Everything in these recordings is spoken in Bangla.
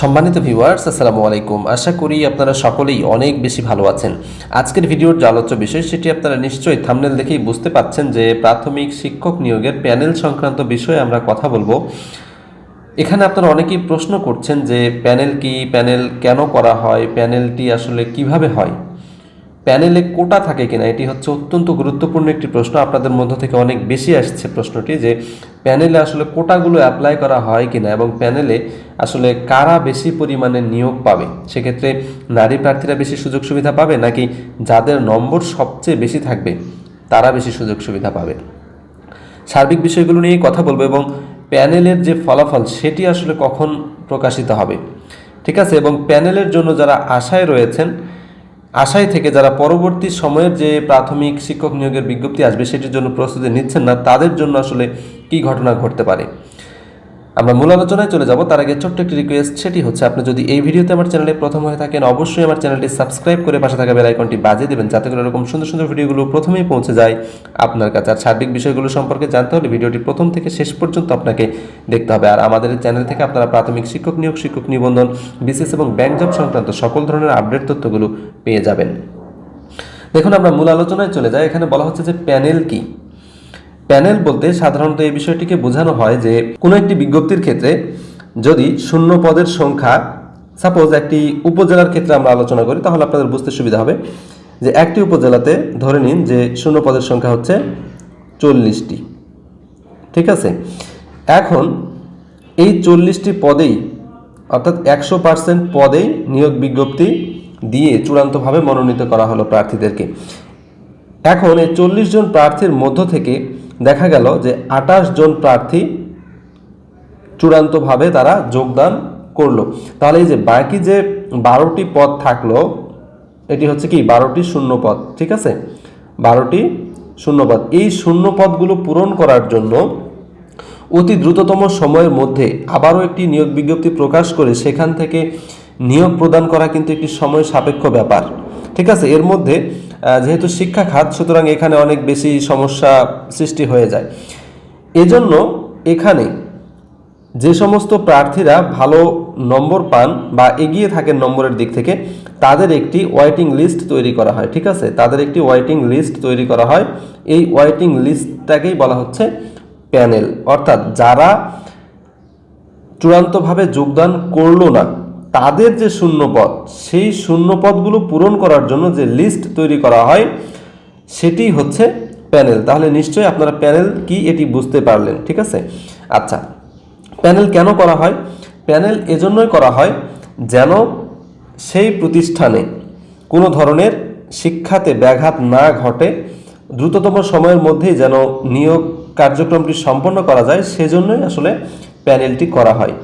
সম্মানিত ভিউয়ার্স আসসালামু আলাইকুম। আশা করি আপনারা সকলেই অনেক বেশি ভালো আছেন। আজকের ভিডিওর যে আলোচ্য বিষয়, সেটি আপনারা নিশ্চয়ই থামনেল দেখেই বুঝতে পাচ্ছেন যে প্রাথমিক শিক্ষক নিয়োগের প্যানেল সংক্রান্ত বিষয়ে আমরা কথা বলব। এখানে আপনারা অনেকেই প্রশ্ন করছেন যে প্যানেল কি? প্যানেল কেন করা হয়? প্যানেলটি আসলে কীভাবে হয়? প্যানেলে কোটা থাকে কিনা, এটি হচ্ছে অত্যন্ত গুরুত্বপূর্ণ একটি প্রশ্ন। আপনাদের মধ্য থেকে অনেক বেশি আসছে প্রশ্নটি যে, প্যানেলে আসলে কোটাগুলো অ্যাপ্লাই করা হয় কিনা এবং প্যানেলে আসলে কারা বেশি পরিমাণে নিয়োগ পাবে? সেক্ষেত্রে নারী প্রার্থীরা বেশি সুযোগ সুবিধা পাবে নাকি যাদের নম্বর সবচেয়ে বেশি থাকবে, তারা বেশি সুযোগ সুবিধা পাবে? সার্বিক বিষয়গুলো নিয়ে কথা বলব এবং প্যানেলের যে ফলাফল, সেটি আসলে কখন প্রকাশিত হবে? ঠিক আছে, এবং প্যানেলের জন্য যারা আশায় রয়েছেন আশায় থেকে যারা পরবর্তী সময়ের যে প্রাথমিক শিক্ষক নিয়োগের বিজ্ঞপ্তি আসবে সেটির জন্য প্রস্তুতি নিচ্ছেন না, তাদের জন্য আসলে কি ঘটনা ঘটতে পারে? আমরা মূল আলোচনায় চলে যাব। তার আগে ছোট্ট একটি রিকোয়েস্ট সেটি হচ্ছে আপনি যদি এই ভিডিওতে আমার চ্যানেলে প্রথম হয়ে থাকেন, অবশ্যই আমার চ্যানেলটি সাবস্ক্রাইব করে পাশে থাকা বেল আইকনটি বাজিয়ে দেবেন, যাতে করে এরকম সুন্দর সুন্দর ভিডিওগুলো প্রথমেই পৌঁছে যায় আপনার কাছে। আর সার্বিক বিষয়গুলো সম্পর্কে জানতে হলে ভিডিওটি প্রথম থেকে শেষ পর্যন্ত আপনাকে দেখতে হবে। আর আমাদের চ্যানেল থেকে আপনারা প্রাথমিক শিক্ষক নিয়োগ, শিক্ষক নিবন্ধন, বিসিএস এবং ব্যাংক জব সংক্রান্ত সকল ধরনের আপডেট তথ্যগুলো পেয়ে যাবেন। দেখুন, আমরা মূল আলোচনায় চলে যাই। এখানে বলা হচ্ছে যে প্যানেল কি? প্যানেল বলতে সাধারণত এই বিষয়টিকে বোঝানো হয় যে কোনো একটি বিজ্ঞপ্তির ক্ষেত্রে যদি শূন্য পদের সংখ্যা সাপোজ একটি উপজেলার ক্ষেত্রে আমরা আলোচনা করি, তাহলে আপনাদের বুঝতে সুবিধা হবে যে একটি উপজেলাতে ধরে নিন যে শূন্য পদের সংখ্যা হচ্ছে চল্লিশটি। ঠিক আছে? এখন এই চল্লিশটি পদেই, অর্থাৎ একশো পার্সেন্ট পদেই নিয়োগ বিজ্ঞপ্তি দিয়ে চূড়ান্তভাবে মনোনীত করা হলো প্রার্থীদেরকে। এখন এই চল্লিশ জন প্রার্থীর মধ্য থেকে দেখা গেল যে আঠাশ জন প্রার্থী চূড়ান্তভাবে তারা যোগদান করল। তাহলে এই যে বাকি যে বারোটি পদ থাকল, এটি হচ্ছে কি? বারোটি শূন্য পদ, ঠিক আছে? বারোটি শূন্য পদ। এই শূন্য পদগুলো পূরণ করার জন্য অতি দ্রুততম সময়ের মধ্যে আবারও একটি নিয়োগ বিজ্ঞপ্তি প্রকাশ করে সেখান থেকে নিয়োগ প্রদান করা কিন্তু একটি সময় সাপেক্ষ ব্যাপার, ঠিক আছে? এর মধ্যে যেহেতু শিক্ষা খাত, সুতরাং এখানে অনেক বেশি সমস্যা সৃষ্টি হয়ে যায়। এজন্য এখানে যে সমস্ত প্রার্থীরা ভালো নম্বর পান বা এগিয়ে থাকেন নম্বরের দিক থেকে, তাদের একটি ওয়াইটিং লিস্ট তৈরি করা হয়, ঠিক আছে? তাদের একটি ওয়াইটিং লিস্ট তৈরি করা হয়। এই ওয়াইটিং লিস্টটাকেই বলা হচ্ছে প্যানেল। অর্থাৎ যারা চূড়ান্তভাবে যোগদান করল না তাদের যে শূন্য পদ সেই শূন্য পদগুলো পূরণ করার জন্য যে লিস্ট তৈরি করা হয়, সেটি হচ্ছে প্যানেল তাহলে নিশ্চয়ই আপনারা প্যানেল কি এটি বুঝতে পারলেন, ঠিক আছে? আচ্ছা প্যানেল কেন করা হয়? প্যানেল এজন্যই করা হয় যেন সেই প্রতিষ্ঠানে কোনো ধরনের শিক্ষাতে ব্যাঘাত না ঘটে, দ্রুততম সময়ের মধ্যেই যেন নিয়োগ কার্যক্রমটি সম্পন্ন করা যায়, সেজন্যই আসলে প্যানেলটি করা হয়।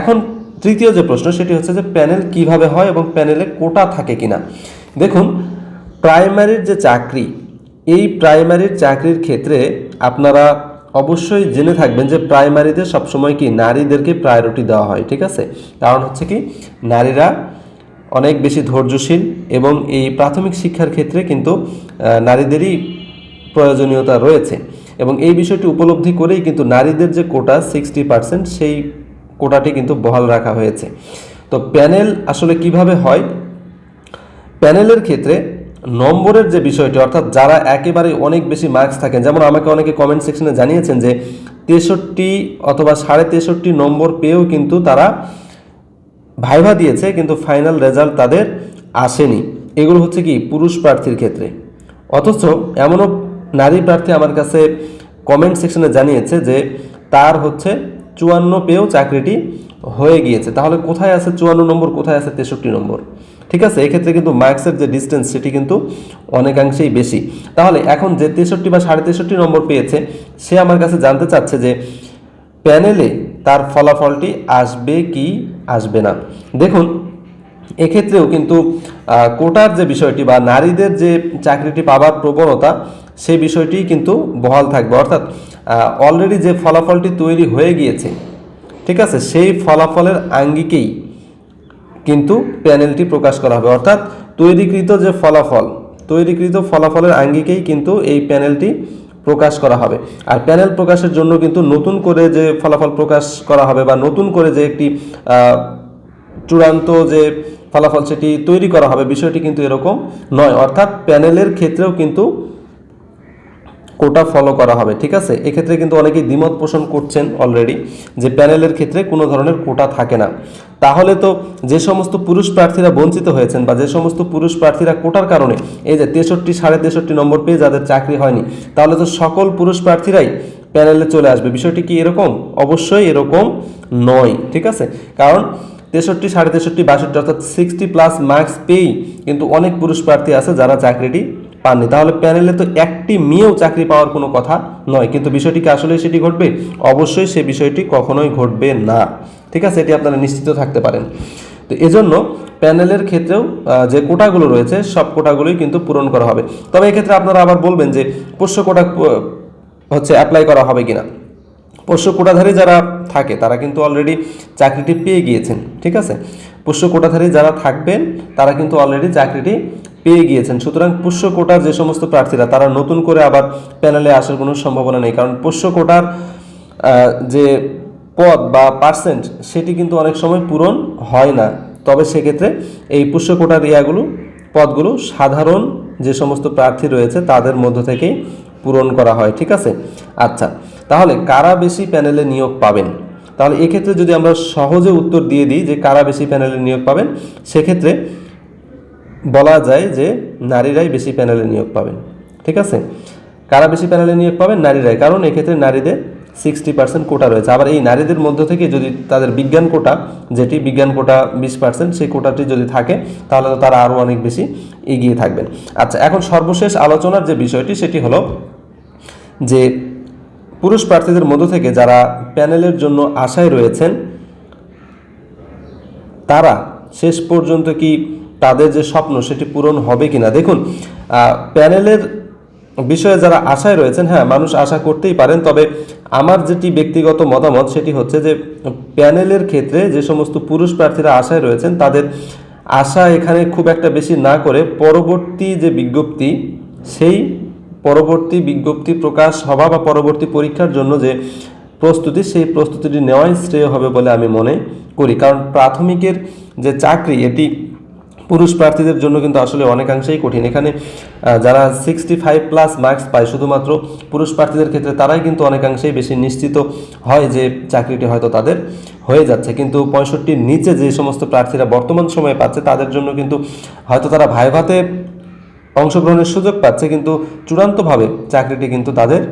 এখন তৃতীয় যে প্রশ্ন, সেটি হচ্ছে যে প্যানেল কীভাবে হয় এবং প্যানেলে কোটা থাকে কিনা। দেখুন প্রাইমারির যে চাকরি, এই প্রাইমারির চাকরির ক্ষেত্রে আপনারা অবশ্যই জেনে থাকবেন যে প্রাইমারিতে সবসময় কি নারীদেরকে প্রায়োরিটি দেওয়া হয়, ঠিক আছে? কারণ হচ্ছে কি, নারীরা অনেক বেশি ধৈর্যশীল এবং এই প্রাথমিক শিক্ষার ক্ষেত্রে কিন্তু নারীদেরই প্রয়োজনীয়তা রয়েছে। এবং এই বিষয়টি উপলব্ধি করেই কিন্তু নারীদের যে কোটা সিক্সটি পার্সেন্ট সেই কোটাটি কিন্তু বহাল রাখা হয়েছে। তো প্যানেল আসলে কীভাবে হয়? প্যানেলের ক্ষেত্রে নম্বরের যে বিষয়টি, অর্থাৎ যারা একেবারে অনেক বেশি মার্কস থাকেন, যেমন আমাকে অনেকে কমেন্ট সেকশনে জানিয়েছেন যে তেষট্টি অথবা সাড়ে তেষট্টি নম্বর পেয়েও কিন্তু তারা ভাইভা দিয়েছে, কিন্তু ফাইনাল রেজাল্ট তাদের আসেনি। এগুলো হচ্ছে কি? পুরুষ প্রার্থীর ক্ষেত্রে। অথচ এমনও নারী প্রার্থী আমার কাছে কমেন্ট সেকশনে জানিয়েছে যে তার হচ্ছে চুয়ান্ন পেয়েও চাকরিটি হয়ে গিয়েছে। তাহলে কোথায় আছে চুয়ান্ন নম্বর, কোথায় আছে তেষট্টি নম্বর? ঠিক আছে, এক্ষেত্রে কিন্তু মার্কসের যে ডিস্টেন্স সেটি কিন্তু অনেকাংশেই বেশি। তাহলে এখন যে তেষট্টি বা সাড়ে তেষট্টি নম্বর পেয়েছে, সে আমার কাছে জানতে চাচ্ছে যে প্যানেলে তার ফলাফলটি আসবে কি আসবে না। দেখুন, এক্ষেত্রেও কিন্তু কোটার যে বিষয়টি বা নারীদের যে চাকরিটি পাবার প্রবণতা সেই বিষয়টি কিন্তু বহাল থাকবে। অর্থাৎ অলরেডি যে ফলাফলটি তৈরি হয়ে গিয়েছে, ঠিক আছে, সেই ফলাফলের আঙ্গিকেই কিন্তু প্যানেলটি প্রকাশ করা হবে। অর্থাৎ, তৈরিকৃত যে ফলাফল, তৈরিকৃত ফলাফলের আঙ্গিকেই কিন্তু এই প্যানেলটি প্রকাশ করা হবে। আর প্যানেল প্রকাশের জন্য কিন্তু নতুন করে যে ফলাফল প্রকাশ করা হবে বা নতুন করে যে একটি চূড়ান্ত যে ফলাফল সেটি তৈরি করা হবে, বিষয়টি কিন্তু এরকম নয়। অর্থাৎ, প্যানেলের ক্ষেত্রেও কিন্তু কোটা ফলো করা হবে, ঠিক আছে? এক্ষেত্রে কিন্তু অনেকেই দ্বিমত পোষণ করছেন অলরেডি যে প্যানেলের ক্ষেত্রে কোনো ধরনের কোটা থাকে না। তাহলে তো যে সমস্ত পুরুষ প্রার্থীরা বঞ্চিত হয়েছেন বা যে সমস্ত পুরুষ প্রার্থীরা কোটার কারণে, এই যে তেষট্টি সাড়ে তেষট্টি নম্বর পেয়ে যাদের চাকরি হয়নি, তাহলে তো সকল পুরুষ প্রার্থীরাই প্যানেলে চলে আসবে। বিষয়টি কি এরকম? অবশ্যই এরকম নয়, ঠিক আছে? কারণ তেষট্টি সাড়ে তেষট্টি, বাষট্টি অর্থাৎ সিক্সটি প্লাস মার্কস পেয়েই কিন্তু অনেক পুরুষ প্রার্থী আছে যারা চাকরিটি পাননি। তাহলে প্যানেলে তো একটি মেয়েও চাকরি পাওয়ার কোনো কথা নয়। কিন্তু বিষয়টি কি আসলে সেটি ঘটবে? অবশ্যই সে বিষয়টি কখনোই ঘটবে না। ঠিক আছে? এটি আপনারা নিশ্চিত থাকতে পারেন। তো এজন্য প্যানেলের ক্ষেত্রেও যে কোটাগুলো রয়েছে, সব কোটাগুলোই কিন্তু পূরণ করা হবে। তবে এক্ষেত্রে আপনারা আবার বলবেন যে, পোষ্য কোটা হচ্ছে অ্যাপ্লাই করা হবে কিনা? পোষ্য কোটাধারী যারা থাকে, তারা কিন্তু অলরেডি চাকরিটি পেয়ে গিয়েছেন। ঠিক আছে? পোষ্য কোটাধারী যারা থাকবেন, তারা কিন্তু অলরেডি চাকরিটি পেয়ে গিয়েছেন। সুতরাং পোষ্য কোটার যে সমস্ত প্রার্থীরা, তারা নতুন করে আবার প্যানেলে আসার কোনো সম্ভাবনা নেই। কারণ পোষ্য কোটার যে পদ বা পার্সেন্ট, সেটি কিন্তু অনেক সময় পূরণ হয় না। তবে সেক্ষেত্রে এই পোষ্য কোটার ইয়াগুলো, পদগুলো সাধারণ যে সমস্ত প্রার্থী রয়েছে, তাদের মধ্য থেকেই পূরণ করা হয়। ঠিক আছে? আচ্ছা তাহলে কারা বেশি প্যানেলে নিয়োগ পাবেন? তাহলে এক্ষেত্রে যদি আমরা সহজে উত্তর দিয়ে দিই যে কারা বেশি প্যানেলে নিয়োগ পাবেন, সেক্ষেত্রে বলা যায় যে নারীরাই বেশি প্যানেলে নিয়োগ পাবেন, ঠিক আছে? কারা বেশি প্যানেলে নিয়োগ পাবেন? নারীরাই, কারণ এক্ষেত্রে নারীদের সিক্সটি পার্সেন্ট কোটা রয়েছে। আবার এই নারীদের মধ্য থেকে যদি তাদের বিজ্ঞান কোটা যেটি বিজ্ঞান কোটা বিশ পার্সেন্ট সেই কোটাটি যদি থাকে, তাহলে তো তারা আরও অনেক বেশি এগিয়ে থাকবেন। আচ্ছা এখন সর্বশেষ আলোচনার যে বিষয়টি, সেটি হলো যে পুরুষ প্রার্থীদের মধ্য থেকে যারা প্যানেলের জন্য আশায় রয়েছেন, তারা শেষ পর্যন্ত কি তাদের যে স্বপ্ন সেটি পূরণ হবে কিনা? দেখুন প্যানেলের বিষয়ে যারা আশায় রয়েছেন হ্যাঁ মানুষ আশা করতেই পারেন, তবে আমার যেটি ব্যক্তিগত মতামত সেটি হচ্ছে যে প্যানেলের ক্ষেত্রে যে সমস্ত পুরুষ প্রার্থীরা আশায় রয়েছেন, তাদের আশা এখানে খুব একটা বেশি না করে পরবর্তী যে বিজ্ঞপ্তি, সেই পরবর্তী বিজ্ঞপ্তি প্রকাশ হওয়া বা পরবর্তী পরীক্ষার জন্য যে প্রস্তুতি, সেই প্রস্তুতিটি নেওয়াই শ্রেয় হবে বলে আমি মনে করি। কারণ প্রাথমিকের যে চাকরি, এটি পুরুষ প্রার্থীদের জন্য কিন্তু আসলে অনেকাংশেই কঠিন। এখানে যারা সিক্সটি ফাইভ প্লাস মার্কস পায় শুধুমাত্র পুরুষ প্রার্থীদের ক্ষেত্রে, তারাই কিন্তু অনেকাংশেই বেশি নিশ্চিত হয় যে চাকরিটি হয়তো তাদের হয়ে যাচ্ছে। কিন্তু পঁয়ষট্টির নিচে যে সমস্ত প্রার্থীরা বর্তমান সময়ে পাচ্ছে, তাদের জন্য কিন্তু হয়তো তারা ভাইভাতে অংশগ্রহণের সুযোগ পাচ্ছে, কিন্তু চূড়ান্তভাবে চাকরিটি কিন্তু তাদের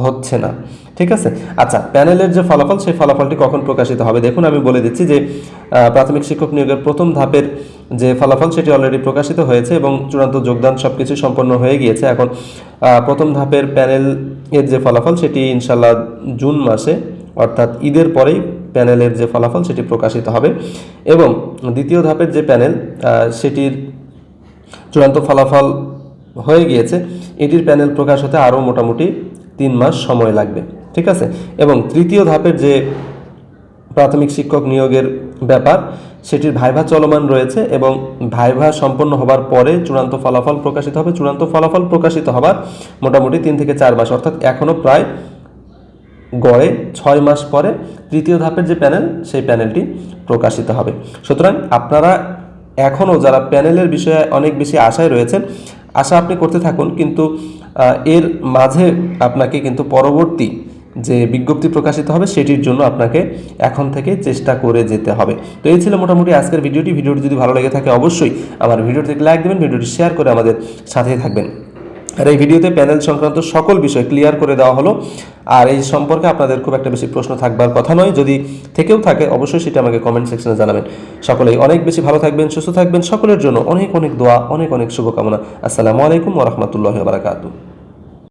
হচ্ছে না। ঠিক আছে? আচ্ছা প্যানেলের যে ফলাফল, সেই ফলাফলটি কখন প্রকাশিত হবে? দেখুন, আমি বলে দিচ্ছি যে প্রাথমিক শিক্ষক নিয়োগের প্রথম ধাপের যে ফলাফল, সেটি অলরেডি প্রকাশিত হয়েছে এবং চূড়ান্ত যোগদান সব কিছু সম্পন্ন হয়ে গিয়েছে। এখন প্রথম ধাপের প্যানেল এর যে ফলাফল, সেটি ইনশাল্লাহ জুন মাসে, অর্থাৎ ঈদের পরেই প্যানেলের যে ফলাফল, সেটি প্রকাশিত হবে। এবং দ্বিতীয় ধাপের যে প্যানেল সেটির চূড়ান্ত ফলাফল হয়ে গিয়েছে। এটির প্যানেল প্রকাশ হতে আরও মোটামুটি তিন মাস সময় লাগবে, ঠিক আছে? এবং তৃতীয় ধাপের যে প্রাথমিক শিক্ষক নিয়োগের ব্যাপার, সেটির ভাইভা চলমান রয়েছে এবং ভাইভা সম্পন্ন হবার পরে চূড়ান্ত ফলাফল প্রকাশিত হবে। চূড়ান্ত ফলাফল প্রকাশিত হবার মোটামুটি তিন থেকে চার মাস, অর্থাৎ এখনও প্রায় গড়ে ছয় মাস পরে তৃতীয় ধাপের যে প্যানেল, সেই প্যানেলটি প্রকাশিত হবে। সুতরাং আপনারা এখনও যারা প্যানেলের বিষয়ে অনেক বেশি আশায় রয়েছেন, আশা আপনি করতে থাকুন, কিন্তু এর মাঝে আপনাকে কিন্তু পরবর্তী যে বিজ্ঞপ্তি প্রকাশিত হবে সেটির জন্য আপনাকে এখন থেকে চেষ্টা করে যেতে হবে। তো এই ছিল মোটামুটি আজকের ভিডিওটি। ভিডিওটি যদি ভালো লেগে থাকে অবশ্যই আমার ভিডিওটিকে লাইক দেবেন, ভিডিওটি শেয়ার করে আমাদের সাথেই থাকবেন। আর এই ভিডিওতে প্যানেল সংক্রান্ত সকল বিষয় ক্লিয়ার করে দেওয়া হলো। আর এই সম্পর্কে আপনাদের খুব একটা বেশি প্রশ্ন থাকবার কথা নয়। যদি থেকেও থাকে, অবশ্যই সেটা আমাকে কমেন্ট সেকশনে জানাবেন। সকলেই অনেক বেশি ভালো থাকবেন, সুস্থ থাকবেন। সকলের জন্য অনেক অনেক দোয়া, অনেক অনেক শুভকামনা। আসসালামু আলাইকুম ওরহমতুল্লাহ বারাকাতু